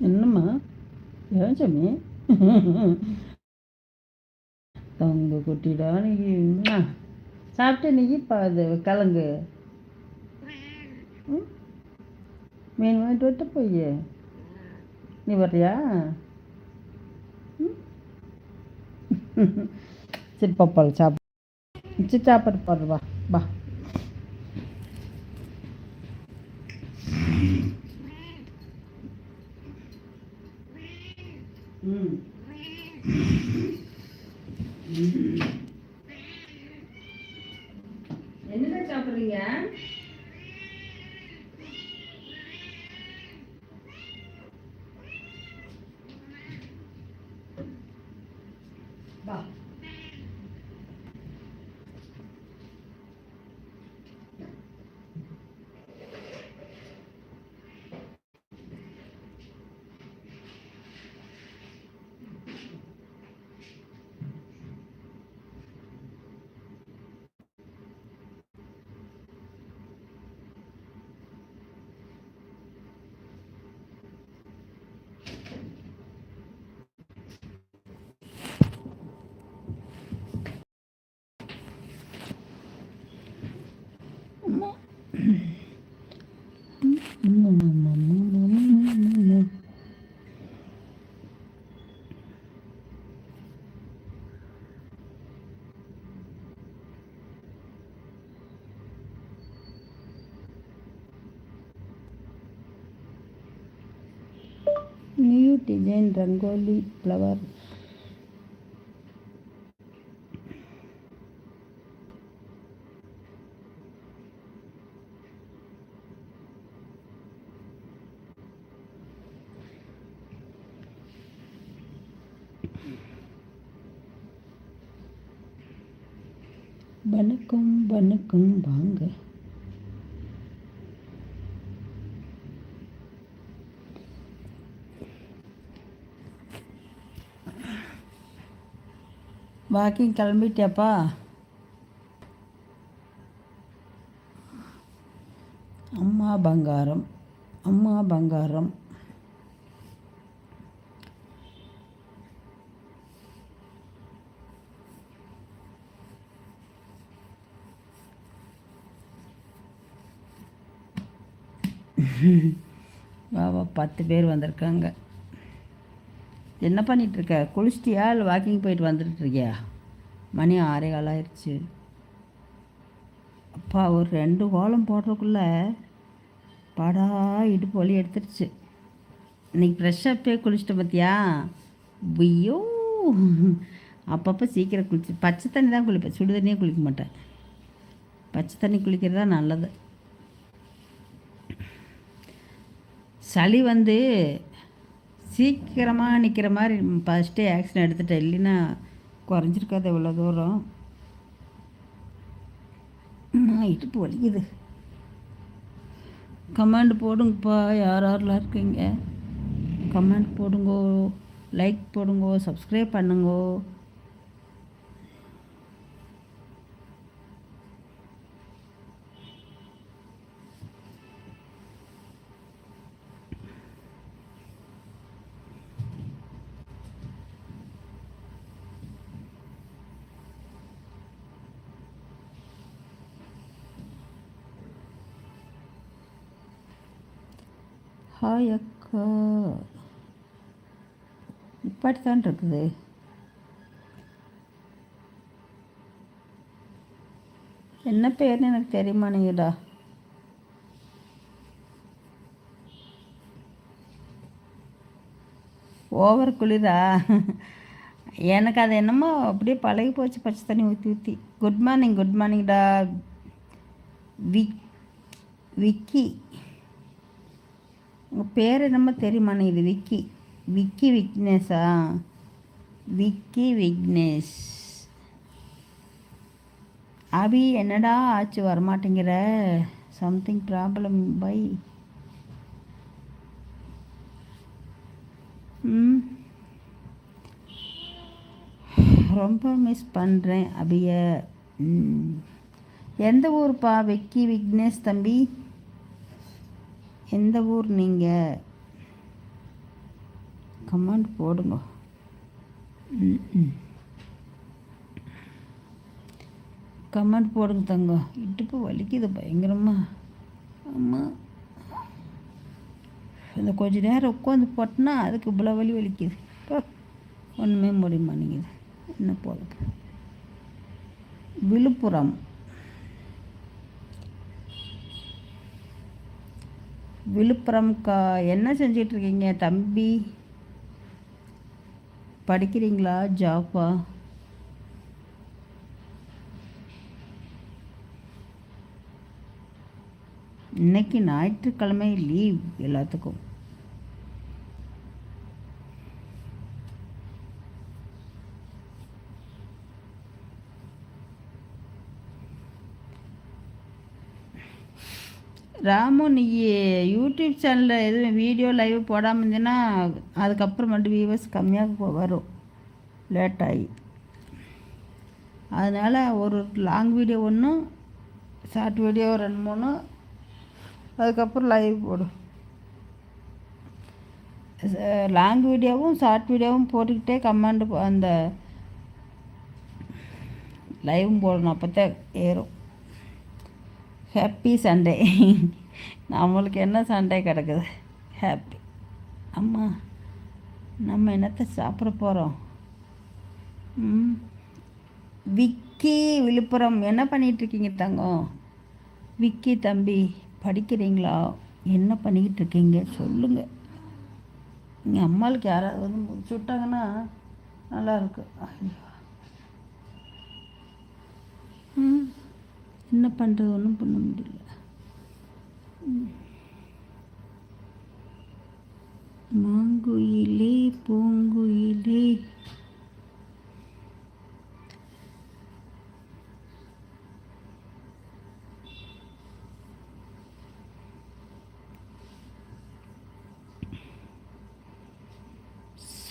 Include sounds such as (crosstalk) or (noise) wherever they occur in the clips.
என்னம்மா? ஏன் தங்க குட்டிடா நீ. சாப்பிட்டு நீ இப்போ அது கிழங்கு மீன் வாங்கிட்டு விட்டு போய். நீ வர்றியா? சரி பாப்பாள் சாப்பிடு சரி சாப்பாடு போடுறவா வா ம் என்ன சாப்பிட்றீங்க வா New design rangoli flower. வணக்கம் வாங்க. வாக்கிங் கிளம்பிட்டியாப்பா? அம்மா பங்காரம் அம்மா பங்காரம். வா வா பத்து பேர் வந்திருக்காங்க. என்ன பண்ணிகிட்ருக்க குளிச்சிட்டியா இல்லை வாக்கிங் போயிட்டு வந்துட்டுருக்கியா? மணி ஆறே கால் அப்பா ஒரு ரெண்டு கோலம் போடுறதுக்குள்ளே பாடா இடுப்பு வலி எடுத்துருச்சு. இன்றைக்கி ஃப்ரெஷ்ஷாக போய் குளிச்சிட்ட பார்த்தியா ஐயோ! அப்பப்போ சீக்கிரம் குளிச்சு பச்சை தண்ணி தான் குளிப்பேன். சுடு தண்ணியே குளிக்க மாட்டேன். பச்சை தண்ணி குளிக்கிறது தான் நல்லது. சளி வந்து சீக்கிரமாக நிற்கிற மாதிரி ஃபஸ்ட்டே ஆக்ஷன் எடுத்துட்டேன். இல்லைன்னா குறைஞ்சிருக்காது இவ்வளோ தூரம். இடுப்பு வலிக்குது. கமெண்ட் போடுங்கப்பா யார் யாரெலாம் இருக்கீங்க? கமெண்ட் போடுங்கோ லைக் போடுங்கோ சப்ஸ்கிரைப் பண்ணுங்கோ. ஹாய் இப்படி தான் இருக்குது. என்ன பேர்னு எனக்கு தெரியுமா நீங்கடா ஓவர் குளிரா? எனக்கு அது என்னமோ அப்படியே பழகி போச்சு பச்சை தண்ணி ஊற்றி ஊற்றி குட் மார்னிங் குட் மார்னிங்டா விக் விக்கி. உங்கள் பேர் என்னமோ தெரியுமாண்ணே இது விக்கி. விக்கி விக்னேஷா? விக்கி விக்னேஷ். அபி என்னடா ஆச்சு? வரமாட்டேங்கிற. சம்திங் ப்ராப்ளம் பை ம். ரொம்ப மிஸ் பண்ணுறேன் அபிய. எந்த ஊர்ப்பா? விக்கி விக்னேஷ் தம்பி? எந்த ஊர் நீங்கள் கமெண்ட் போடுங்க. கமெண்ட் போடுங்க தங்க. இடுப்பு வலிக்குது பயங்கரமாக ஆமாம் இந்த கொஞ்ச நேரம் உட்காந்து போட்டோன்னா அதுக்கு இவ்வளோ வலி வலிக்குது. ஒன்றுமே முடிய மாட்டேங்குது. என்ன போகுது விழுப்புரம். விழுப்புரம்க்கா என்ன செஞ்சிட்ருக்கீங்க தம்பி? படிக்கிறீங்களா ஜாப்பா இன்னைக்கு ஞாயிற்றுக்கிழமை லீவ் எல்லாத்துக்கும். ராமு நீ யூடியூப் சேனலில் எதுவும் வீடியோ லைவ் போடாமல் இருந்தீங்கன்னா அதுக்கப்புறம் மட்டும் வியூவர்ஸ் கம்மியாக வரும். லேட்டாகி அதனால் ஒரு லாங் வீடியோ ஒன்று ஷார்ட் வீடியோ ரெண்டு மூணு அதுக்கப்புறம் லைவ் போடும் லாங் வீடியோவும் ஷார்ட் வீடியோவும் போட்டுக்கிட்டே கமெண்ட் அந்த லைவும் போடணும். அப்போ தான் ஏறும். ஹாப்பி சண்டே (laughs) நம்மளுக்கு என்ன சண்டே கிடக்குது? ஹாப்பி அம்மா நம்ம என்னத்தை சாப்பிட போகிறோம் ம். விக்கி விழுப்புரம் என்ன பண்ணிகிட்ருக்கீங்க தங்கம்? விக்கி தம்பி படிக்கிறீங்களா? என்ன பண்ணிக்கிட்டு இருக்கீங்க சொல்லுங்கள் எங்கள் அம்மாளுக்கு யாராவது வந்து முடிச்சு விட்டாங்கன்னா நல்லா ஐயோ. ம். என்ன பண்ணுறது ஒன்றும் பண்ண முடியல. மாங்குயிலே பூங்குயிலே.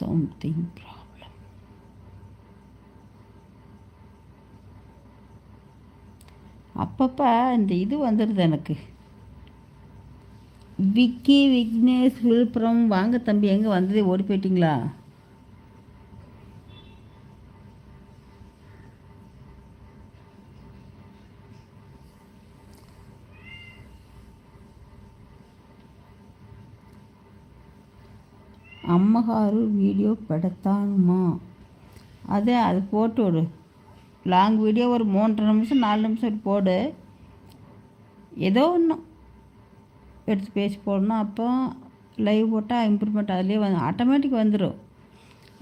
Something அப்பப்போ இந்த இது வந்துடுது எனக்கு. விக்கி விக்னேஷ் விழுப்புரம் வாங்க தம்பி எங்கே வந்ததே? ஓடி போயிட்டிங்களா? அம்மகாரு வீடியோ படத்தானுமா? அதே அது போட்டு விடு. லாங் வீடியோ ஒரு மூன்றரை நிமிஷம் நாலு நிமிஷம் போடு. ஏதோ ஒன்று எடுத்து பேசி போடணும். அப்போ லைவ் போட்டால் இம்ப்ரூவ்மெண்ட் அதுலேயே வந்து ஆட்டோமேட்டிக் வந்துடும்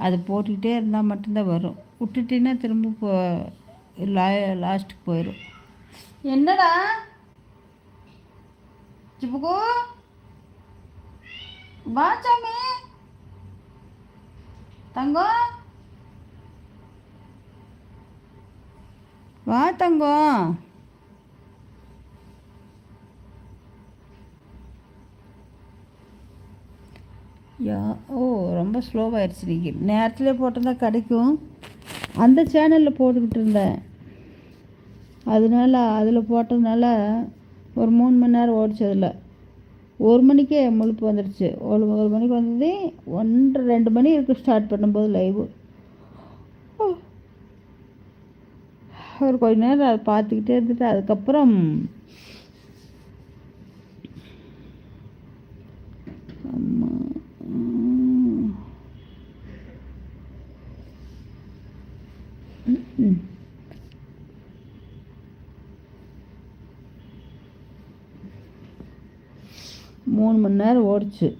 அது போட்டுக்கிட்டே இருந்தால் மட்டும்தான் வரும். விட்டுட்டின்னா திரும்ப போ லா லாஸ்ட்டுக்கு போயிடும் என்னடா? சிப்புக்கு வா சாமி. தங்கம். வா தங்கம். யா ஓ ரொம்ப ஸ்லோவாகிடுச்சு நீங்கள் நேரத்தில் போட்டிருந்தா கிடைக்கும். அந்த சேனலில் போட்டுக்கிட்டு இருந்தேன். அதனால அதில் போட்டதுனால ஒரு மூணு மணி நேரம் ஓடிச்சு அதில். ஒரு மணிக்கே முழுப்பு வந்துடுச்சு ஒரு ஒரு மணிக்கு வந்தது ஒன்றரை ரெண்டு மணி இருக்கு ஸ்டார்ட் பண்ணும்போது லைவு ஒரு கொஞ்ச நேரம் அதை பார்த்துக்கிட்டே இருந்துட்டு அதுக்கப்புறம் மூணு மணி நேரம் ஓடிச்சு.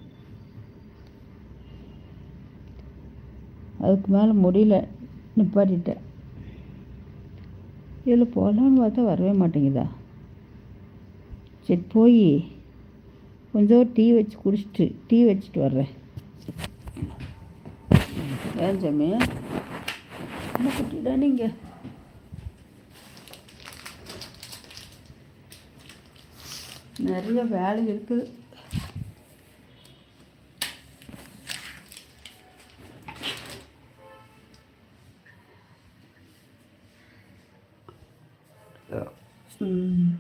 அதுக்கு மேலே முடியல. நிப்பாட்டிட்டேன். இதில் போகலான்னு பார்த்தா வரவே மாட்டேங்குதா? சரி போய். கொஞ்சம் டீ வச்சு குடிச்சிட்டு டீ வச்சுட்டு வர்றேன். ஏன் சாமி என்ன குட்டிடா நீங்கள் நிறைய வேலை இருக்குது ம்.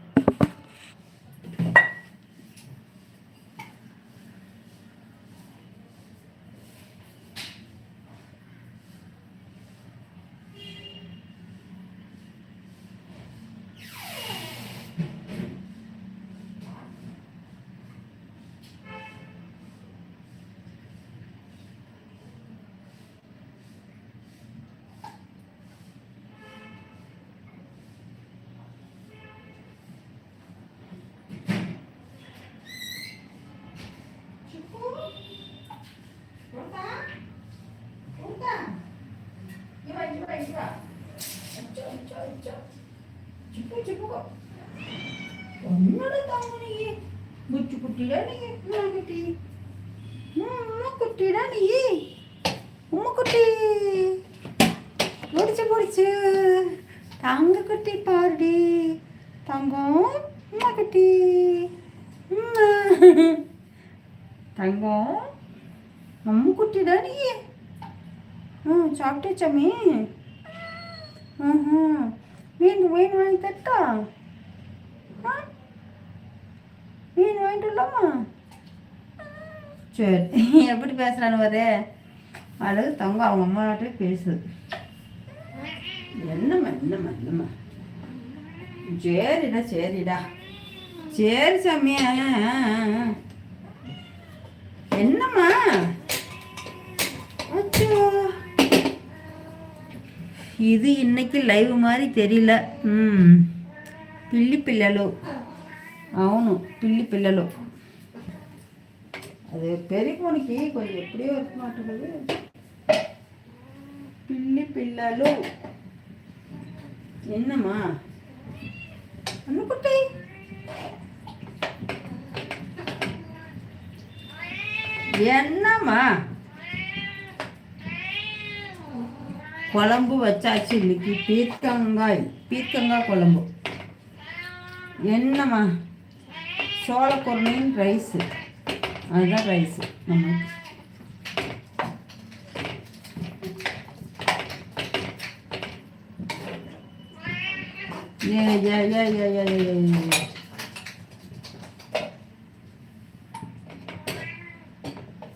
என்னோட தங்க நீ புச்சு குட்டிடா நீ குட்டி உம்மா குட்டிடா நீ. உம்மா குட்டி. முடிச்சு முடிச்சு தங்க குட்டி பாருடி தங்கம் உம்மா குட்டி. உம்மா தங்கம் அம்மு குட்டிடா நீ. ம் சாப்பிட்டேச்சாமி ம் மீன் மீன் வாங்கி தட்டா ஆ மீன் வாங்கிட்டு வரலாமா? சரி எப்படி பேசுகிறான்னு பாரு. அழகு தங்க அவங்க அம்மா நாட்டிலே பேசுது. என்னம்மா என்னம்மா என்னம்மா? சரிடா சரிடா. சரி சாமி என்னம்மா? இது இன்னைக்கு லைவ் மாதிரி தெரியல. ம். பிள்ளி பிள்ளலோ అవును పిల్లి పిల్లలు అది పెరిగిపోనికి కొంచెం ఎప్పుడే వస్తున్నట్టు కదా పిల్లి పిల్లలు என்னம்மா அன்னுக்குட்டி என்னம்மா குழம்பு வச்சாச்சு இன்னைக்கு பீர்க்கங்காய் பீர்க்கங்காய் குழம்பு என்னம்மா சோளக்குருணையும் ரைஸு அதுதான் ரைஸு நம்மளுக்கு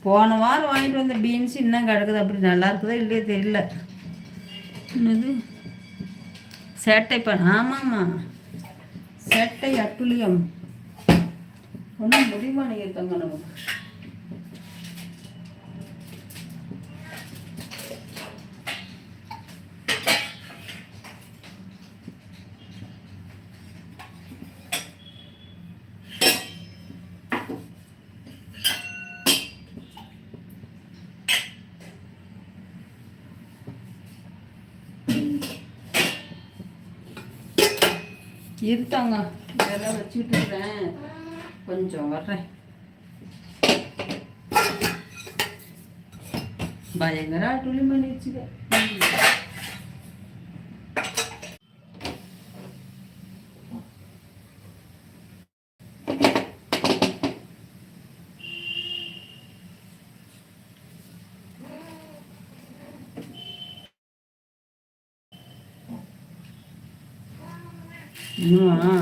போன வாரம் வாங்கிட்டு வந்த பீன்ஸ் இன்னும் கிடக்குது. அப்படி நல்லா இருக்குதா இல்லையே தெரியல. என்னது? சேட்டை பண்ண ஆமாம்மா. சேட்டை அட்டுளியம் ஒன்றும் முடிவானியிருக்காங்க நமக்கு இருக்காங்க இதெல்லாம் வச்சுட்டு இருக்கேன். கொஞ்சம் வர்றேன் பயங்கர அட்டுளி பண்ணிடுச்சுங்க இன்னுமா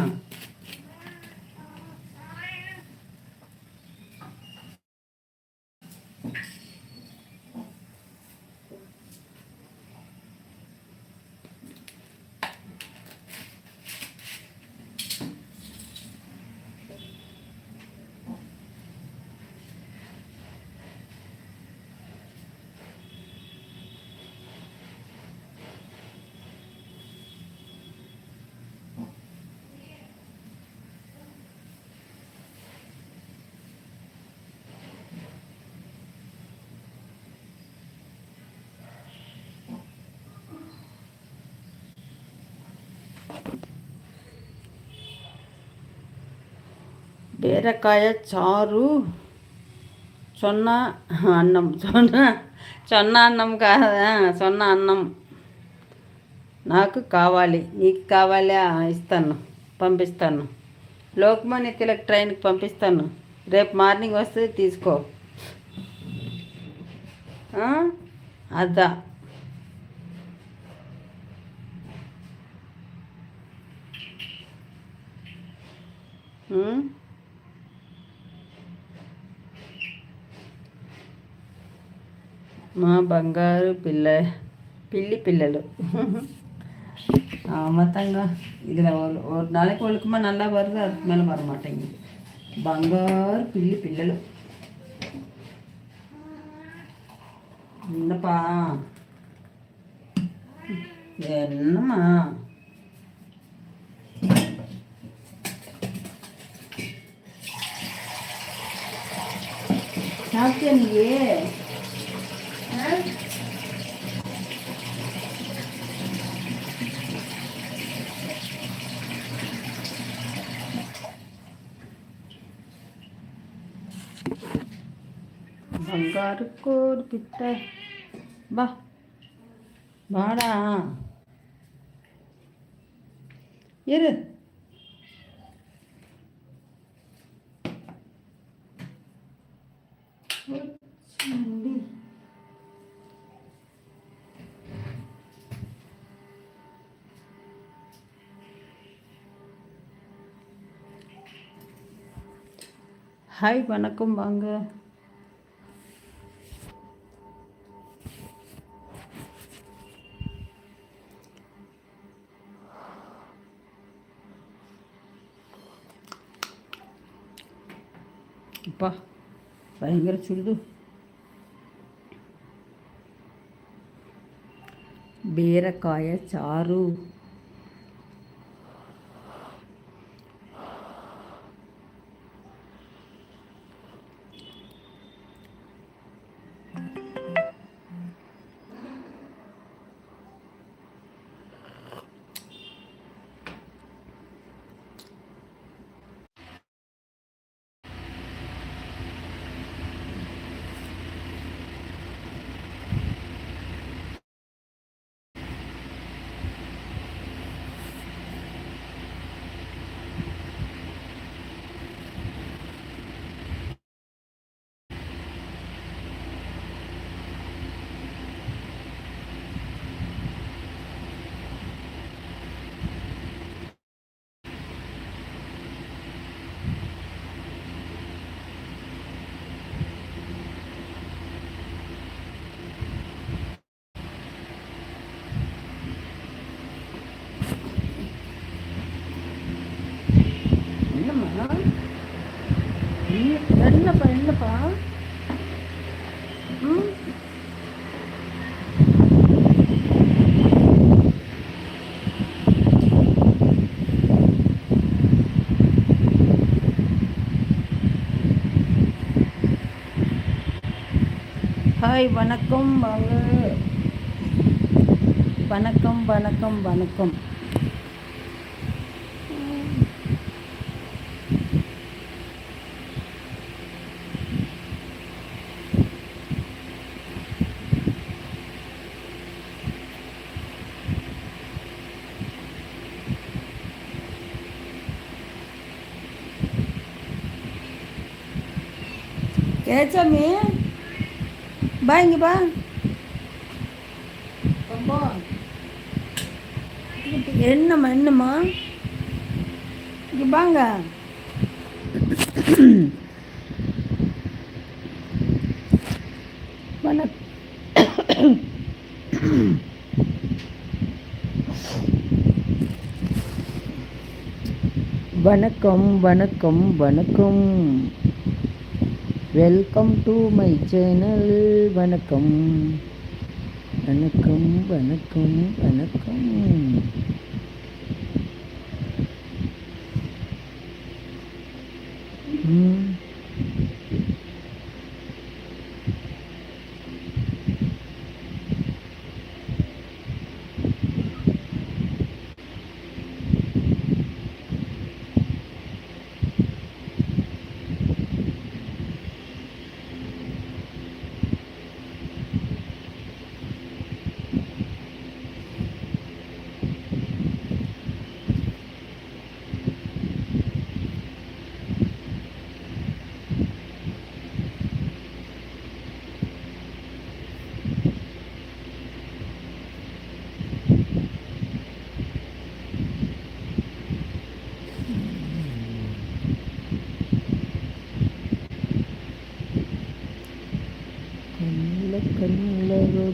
బీరకాయ చారు చొన్న అన్నం. చొన్న చొన్న అన్నం కాదా చొన్న అన్నం. నాకు కావాలి. నీకు కావాలా? ఇస్తాను. పంపిస్తాను. లోకమాన్య తిలక్ ట్రైన్కి పంపిస్తాను. రేపు మార్నింగ్ వస్తే తీసుకో. అదా. మా బంగారు పిల్ల పిల్లి పిల్లలు மொத்தங்க இதில் ஒரு ஒரு நாளைக்கு ஒழுக்கமாக நல்லா வருது அதுக்கு மேலே வர மாட்டேங்குது బంగారు పిల్లి పిల్లలు என்னப்பா என்னம்மா ಸಾಕ್ತೀಯ ನೀ ಬಂಗಾರಕ್ಕೋ ಬಿಟ್ಟ ಬಾ ಬಾಡ இரு ஹாய் வணக்கம் வாங்க அப்பா பயங்கர சுடுது బీరకాయ చారు என்னப்பா என்னப்பா? ம்? ஹாய் வணக்கம் வாங்க. வணக்கம் வணக்கம் வணக்கம். ஏச்சாமி? பா இங்கே பா. என்னம்மா என்னம்மா? இங்கே பாங்க. வணக்கம் வணக்கம் வணக்கம். வெல்கம் டு மை சேனல் வணக்கம். வணக்கம் வணக்கம் வணக்கம்.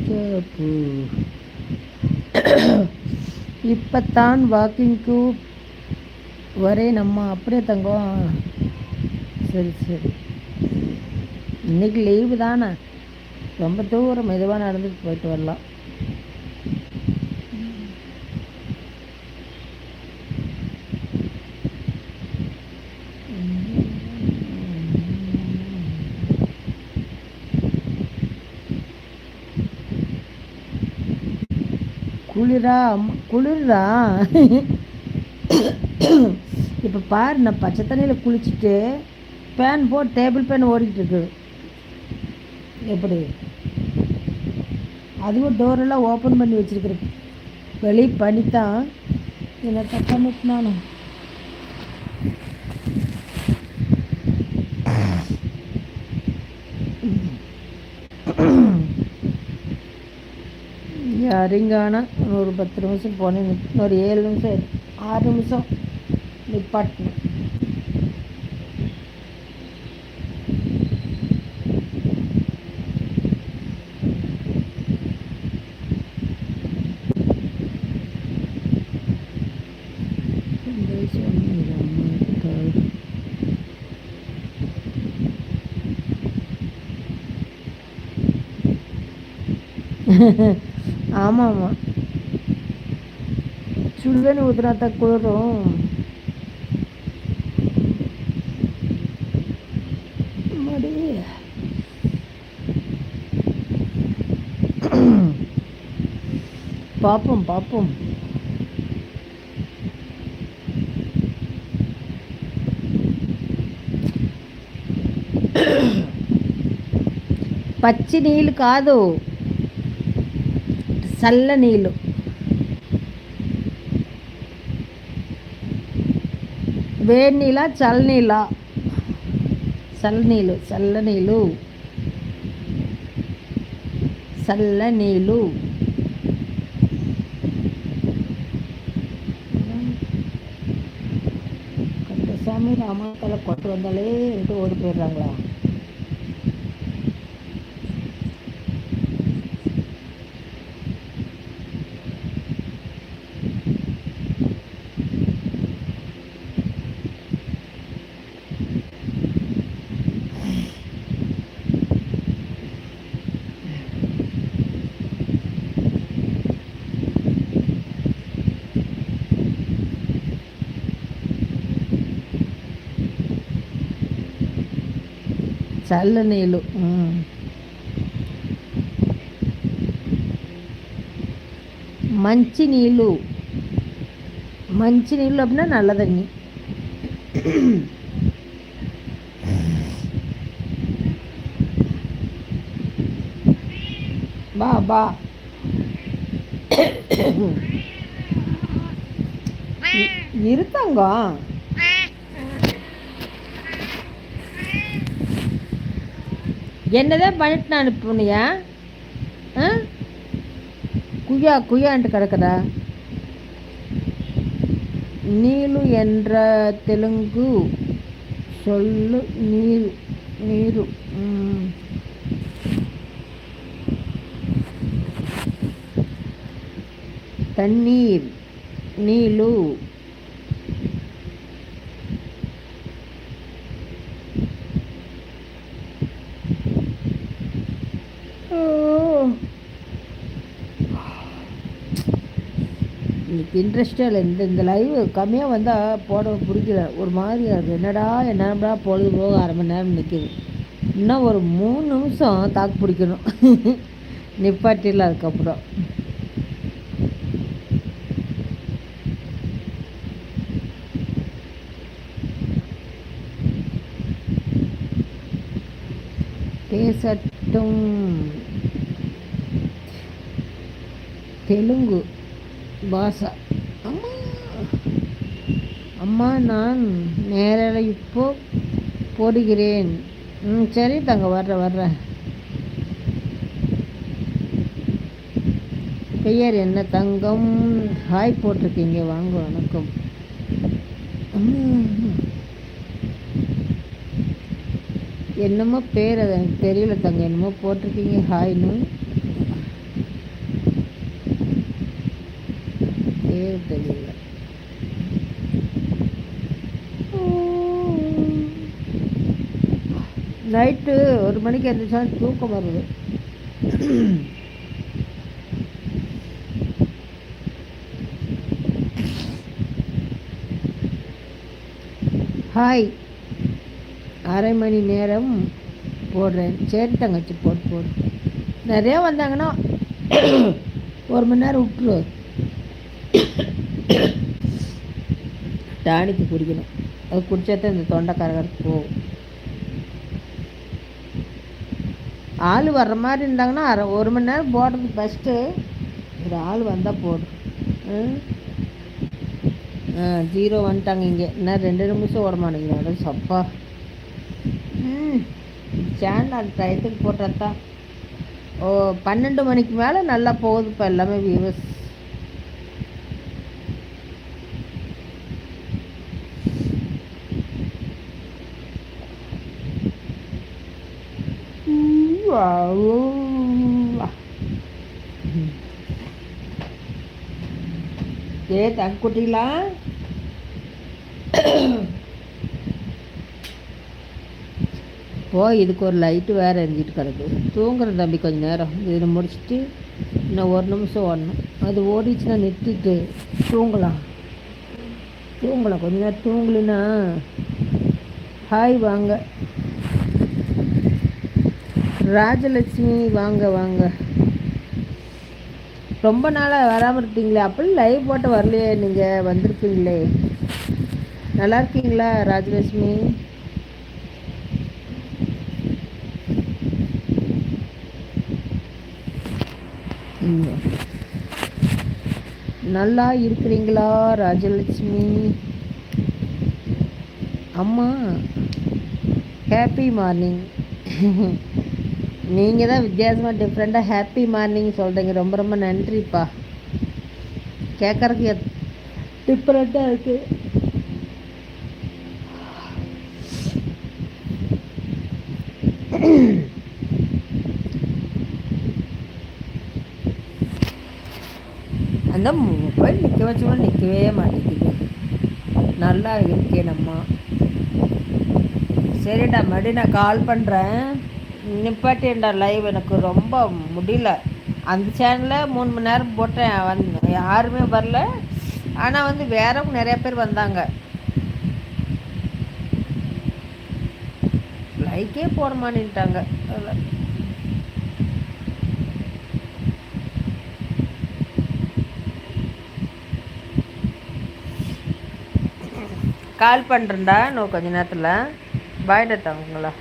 ரோஜாப்பூ இப்போத்தான் வாக்கிங்க்கு வரேன் நம்ம அப்படியே தங்கம் சரி சரி. இன்னைக்கு லீவு தானே? ரொம்ப தூரம் மெதுவாக நடந்துட்டு போயிட்டு வரலாம். குளிரா? குளிரா? இப்போ பாரு நான் பச்சை தண்ணியில் குளிச்சுட்டு பேன் போட்டு டேபிள் பேன் ஓடிக்கிட்டு இருக்குது எப்படி? அதுவும் டோரெல்லாம் ஓப்பன் பண்ணி வச்சுருக்குறேன் வெளி பண்ணித்தான் என்ன தப்பாக நானும் சரிங்கான ஒரு பத்து நிமிஷம் போனேன். இன்னொரு ஏழு நிமிஷம் ஆறு நிமிஷம் நிப்பாட்டணும். ஆமாம் (laughs) ஆமாம் சுடுதண்ணி ஊற்றினா தான் குளிரும் அம்மாடி. பார்ப்போம் பார்ப்போம் పచ్చి నీళ్ళు కాదు చల్ల నీళ్ళు వేడి నీళ్ళ చల్ల నీళ్ళ చల్ల నీళ్ళు చల్ల నీళ్ళు చల్ల నీళ్ళు கந்தசாமி ராமாயணத்தில் கொண்டு வந்தாலே இது ஓடி போயிடுறாங்களா చల్ల నీళ్ళు ఉమ్. మంచి నీళ్ళు మంచి నీళ్ళు அப்படின்னா நல்ல தண்ணி பா பா இ- இருத்தங்க என்னதான் பண்ணிட்டு நான் அனுப்புனியா? ஆ? குயா குய்யான்ட்டு கிடக்குதா? நீலு என்ற தெலுங்கு சொல்லு நீரு நீரு தண்ணீர் நீலு. எனக்கு இன்ட்ரெஸ்டே இல்லை. இந்த இந்த லைவ் கம்மியாக வந்தால் போட பிடிக்கல. ஒரு மாதிரியாக இருக்குது என்னடா என்னடா பொழுது போக அரை மணி நேரம் நிற்கிது இன்னும் ஒரு மூணு நிமிஷம் தாக்கு பிடிக்கணும். (laughs) நிப்பாட்டிடலாம் அதுக்கப்புறம். பேசட்டும். தெலுங்கு. பாஷா அம்மா. அம்மா நான் நேரில் இப்போ போடுகிறேன். ம் சரி தங்க வர்ற வர்ற. பெயர் என்ன தங்கம்? ஹாய் போட்டிருக்கீங்க வாங்க வணக்கம். என்னமோ பேர் அது எனக்கு தெரியல தங்க என்னமோ போட்டிருக்கீங்க ஹாய்னு பேர் தெரியல. நைட்டு ஒரு மணிக்கு எழுந்திரிச்சா தூக்கம் வருது. ஹாய் அரை மணி நேரம் போடுறேன். சரி தங்கச்சி போட்டு போடு. நிறையா வந்தாங்கன்னா ஒரு மணி நேரம் விட்டுரு. டானிக்கு குடிக்கணும் அது குடித்தா தான் இந்த தொண்டை கரகரப்பு போகும் ஆள் வர்ற மாதிரி இருந்தாங்கன்னா அரை ஒரு மணி நேரம் போடுறது ஃபஸ்ட்டு ஒரு ஆள் வந்தால் போடும் ம்? ஆ ஜீரோ வந்துட்டாங்க இங்கே. இன்னும் ரெண்டு நிமிஷம் ஓட மாட்டேங்கிறாங்க சப்பா. ம். சேனல் அந்த டயத்துக்கு போட்டால் ஓ பன்னெண்டு மணிக்கு மேலே நல்லா போகுது இப்போ எல்லாமே வியூவர்ஸ் ஏ தங்குட்டிங்களா போ இதுக்கு ஒரு லைட்டு வேறு எரிஞ்சிட்டு கிடக்கு. தூங்குறேன் தம்பி கொஞ்சம் நேரம். இதில் முடிச்சுட்டு இன்னும் ஒரு நிமிஷம் ஓடணும். அது ஓடிச்சுன்னா நிறுத்திட்டு தூங்கலாம். தூங்கலாம். கொஞ்ச நேரம் தூங்கலைன்னா. ஹாய் வாங்க. ராஜலட்சுமி வாங்க வாங்க. ரொம்ப நாளாக வராமல் இருக்கீங்களே அப்படி லைவ் போட்டு வரலையே நீங்கள் வந்திருப்பீங்களே. நல்லா இருக்கீங்களா ராஜலட்சுமி? நல்லா இருக்கிறீங்களா ராஜலட்சுமி? அம்மா ஹாப்பி மார்னிங் (laughs) நீங்கள் தான் வித்தியாசமாக டிஃப்ரெண்ட்டாக ஹாப்பி மார்னிங் சொல்கிறீங்க ரொம்ப ரொம்ப நன்றிப்பா. கேட்குறதுக்கு டிஃப்ரெண்ட்டாக இருக்குது அந்த மொபைல் நிற்க வச்சோம்னா நிற்கவே மாட்டேங்குது. நல்லா இருக்கேன் அம்மா. சரிடா மறுபடியும் நான் கால் பண்ணுறேன் நிப்பாட்டின்ற லைவ் எனக்கு ரொம்ப முடியல. அந்த சேனலில் மூணு மணி நேரம் போட்டேன். வந்து யாருமே வரல. ஆனால் வந்து வேறவும் நிறைய பேர் வந்தாங்க. லைக்கே போட மாட்டேன்ட்டாங்க கால் பண்ணுறேன்டா இன்னும் கொஞ்ச நேரத்தில். பாய்டா தவங்களா